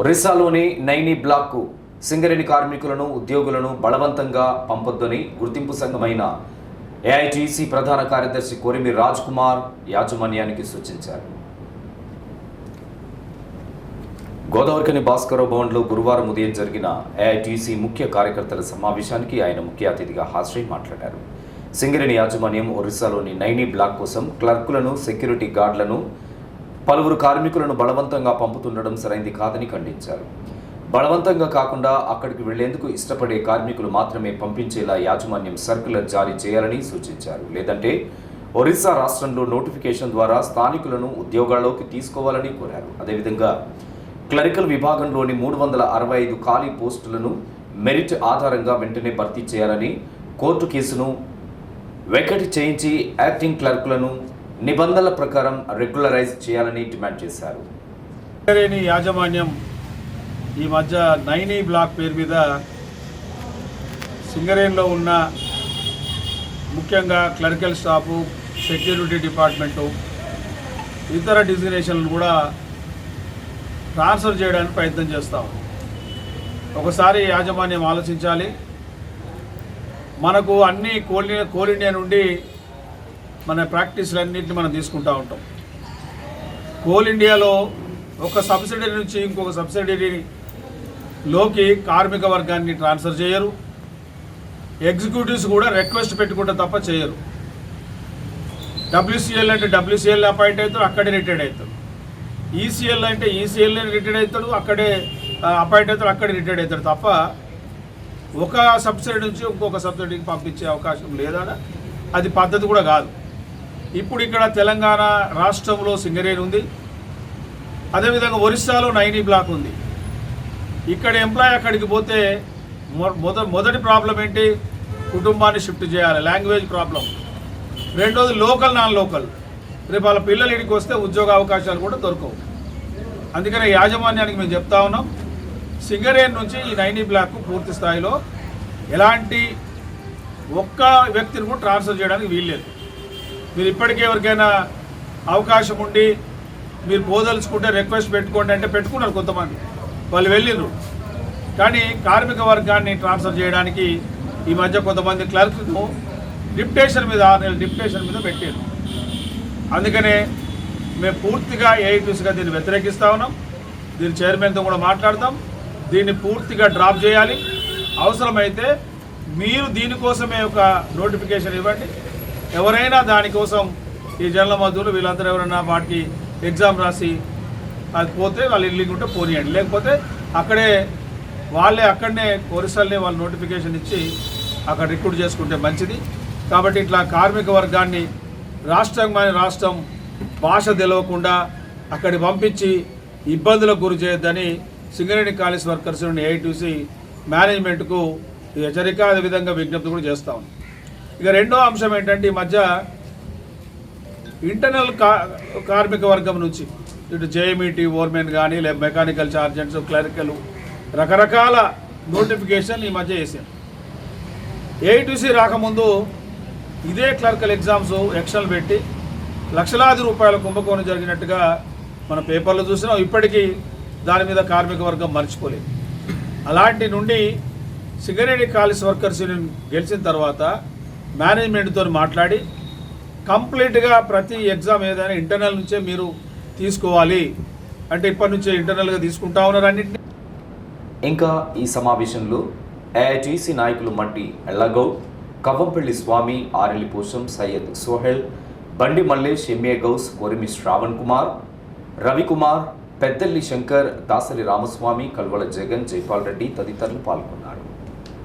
ఒరిస్సాలోని నైని బ్లాక్కు సింగరేణి కార్మికులను ఉద్యోగులను బలవంతంగా పంపొద్దని గుర్తింపు సంఘమైన ఏఐటీసీ ప్రధాన కార్యదర్శి కోరిమి రాజ్ కుమార్ యాజమాన్యానికి సూచించారు. గోదావరికని భాస్కరరావు భవన్లో గురువారం ఉదయం జరిగిన ఏఐటీసీ ముఖ్య కార్యకర్తల సమావేశానికి ఆయన ముఖ్య అతిథిగా హాజరై మాట్లాడారు. సింగరేణి యాజమాన్యం ఒరిస్సాలోని నైని బ్లాక్ కోసం క్లర్కులను సెక్యూరిటీ గార్డులను పలువురు కార్మికులను బలవంతంగా పంపుతుండడం సరైంది కాదని ఖండించారు. బలవంతంగా కాకుండా అక్కడికి వెళ్ళేందుకు ఇష్టపడే కార్మికులు మాత్రమే పంపించేలా యాజమాన్యం సర్కులర్ జారీ చేయాలని సూచించారు. లేదంటే ఒరిస్సా రాష్ట్రంలో నోటిఫికేషన్ ద్వారా స్థానికులను ఉద్యోగాల్లోకి తీసుకోవాలని కోరారు. అదేవిధంగా క్లరికల్ విభాగంలోని మూడు వందల అరవై ఐదు ఖాళీ పోస్టులను మెరిట్ ఆధారంగా వెంటనే భర్తీ చేయాలని కోర్టు కేసును వెకటి చేయించి యాక్టింగ్ క్లర్కులను నిబంధనల ప్రకారం రెగ్యులరైజ్ చేయాలని డిమాండ్ చేశారు. సింగరేణి యాజమాన్యం ఈ మధ్య నైనీ బ్లాక్ పేరు మీద సింగరేణిలో ఉన్న ముఖ్యంగా క్లరికల్ స్టాఫు సెక్యూరిటీ డిపార్ట్మెంటు ఇతర డిజిగ్నేషన్లు కూడా ట్రాన్స్ఫర్ చేయడానికి ప్రయత్నం చేస్తాం ఒకసారి యాజమాన్యం ఆలోచించాలి. మనకు అన్ని కోల్ కోల్ ఇండియా నుండి మన ప్రాక్టీసులన్నింటినీ మనం తీసుకుంటూ ఉంటాం. కోల్ ఇండియాలో ఒక సబ్సిడరీ నుంచి ఇంకొక సబ్సిడరీలోకి కార్మిక వర్గాన్ని ట్రాన్స్ఫర్ చేయరు. ఎగ్జిక్యూటివ్స్ కూడా రిక్వెస్ట్ పెట్టుకుంటే తప్ప చేయరు. డబ్ల్యూసీఎల్ అంటే డబ్ల్యూసీఎల్ అపాయింట్ అవుతాడు అక్కడే రిటైర్డ్ అవుతాడు ఈసీఎల్ అంటే ఈసీఎల్ రిటైర్డ్ అవుతాడు అక్కడే అపాయింట్ అవుతాడు అక్కడే రిటైర్డ్ అవుతాడు తప్ప ఒక సబ్సిడీ నుంచి ఇంకొక సబ్సిడీకి పంపించే అవకాశం లేదా అది పద్ధతి కూడా కాదు. ఇప్పుడు ఇక్కడ తెలంగాణ రాష్ట్రంలో సింగరేణి ఉంది. అదేవిధంగా ఒరిస్సాలో నైనీ బ్లాక్ ఉంది. ఇక్కడ ఎంప్లాయ్ అక్కడికి పోతే మొ- మొద మొదటి ప్రాబ్లం ఏంటి? కుటుంబాన్ని షిఫ్ట్ చేయాలి. Language problem. రెండోది లోకల్ నాన్ లోకల్. రేపు వాళ్ళ పిల్లలు ఇడికి వస్తే ఉద్యోగ అవకాశాలు కూడా దొరకవు. అందుకనే యాజమాన్యానికి మేము చెప్తా ఉన్నాం. సింగరేణి నుంచి ఈ నైనీ బ్లాక్ పూర్తి స్థాయిలో ఎలాంటి ఒక్క వ్యక్తిని కూడా ట్రాన్స్ఫర్ చేయడానికి వీల్లేదు. మీరు ఇప్పటికే ఎవరికైనా అవకాశం ఉండి మీరు పోదలుచుకుంటే రిక్వెస్ట్ పెట్టుకోండి అంటే పెట్టుకున్నారు కొంతమంది. వాళ్ళు వెళ్ళిండ్రు కానీ కార్మిక వర్గాన్ని ట్రాన్స్ఫర్ చేయడానికి ఈ మధ్య కొంతమంది క్లర్క్ను డిప్టేషన్ మీద ఆరు నెలల డిప్టేషన్ మీద పెట్టారు అందుకనే మేము పూర్తిగా ఏఐటీసీగా దీన్ని వ్యతిరేకిస్తా ఉన్నాం. దీని చైర్మన్తో కూడా మాట్లాడతాం. దీన్ని పూర్తిగా డ్రాప్ చేయాలి. అవసరమైతే మీరు దీనికోసమే ఒక నోటిఫికేషన్ ఇవ్వండి. ఎవరైనా దానికోసం ఈ జనల మధ్యలో వీళ్ళందరూ ఎవరైనా వాటికి ఎగ్జామ్ రాసి అది పోతే వాళ్ళు ఇల్లు ఉంటే పోనీయండి. లేకపోతే అక్కడే వాళ్ళే అక్కడనే ఒరిస్సాలనే వాళ్ళు నోటిఫికేషన్ ఇచ్చి అక్కడ రిక్రూట్ చేసుకుంటే మంచిది. కాబట్టి ఇట్లా కార్మిక వర్గాన్ని రాష్ట్రం కానీ రాష్ట్రం భాష తెలవకుండా అక్కడికి పంపించి ఇబ్బందులకు గురి చేయొద్దని సింగరేణి కాలేజ్ వర్కర్స్ నుండి ఏఐటీసీ మేనేజ్మెంట్కు ఈ హెచ్చరిక అదేవిధంగా విజ్ఞప్తి కూడా చేస్తాం ఉన్నాం. ఇక రెండో అంశం ఏంటంటే ఈ మధ్య ఇంటర్నల్ కా కార్మిక వర్గం నుంచి ఇటు జేఎంఈటీ ఓర్మెన్ కానీ లేదా మెకానికల్ చార్జెంట్స్ క్లరికలు రకరకాల నోటిఫికేషన్ ఈ మధ్య వేసాం ఏఐటీసీ రాకముందు ఇదే క్లర్కల్ ఎగ్జామ్స్ ఎక్స్టర్నల్ పెట్టి లక్షలాది రూపాయల కుంభకోణం జరిగినట్టుగా మన పేపర్లో చూసినాం. ఇప్పటికీ దాని మీద కార్మిక వర్గం మర్చిపోలేదు. అలాంటి నుండి సింగరేణి కాలేజ్ వర్కర్స్ యూనియన్ గెలిచిన తర్వాత మేనేజ్మెంట్తో మాట్లాడి కంప్లీట్గా ప్రతి ఎగ్జామ్ ఏదైనా ఇంటర్నల్ నుంచే మీరు తీసుకోవాలి. అంటే ఇప్పటి నుంచే ఇంటర్నల్గా తీసుకుంటా ఉన్నారు అన్నింటినీ. ఇంకా ఈ సమావేశంలో ఏఐటీసీ నాయకులు మట్టి ఎల్లగౌడ్ కవ్వంపల్లి స్వామి ఆరెల్లి పోషం సయ్యద్ సోహెల్ బండి మల్లేష్ ఎంఏ గౌస్ కొరిమి శ్రావణ్ కుమార్ రవికుమార్ పెద్దల్లి శంకర్ దాసరి రామస్వామి కల్వల జగన్ జైపాల్ రెడ్డి తదితరులు పాల్గొన్నారు.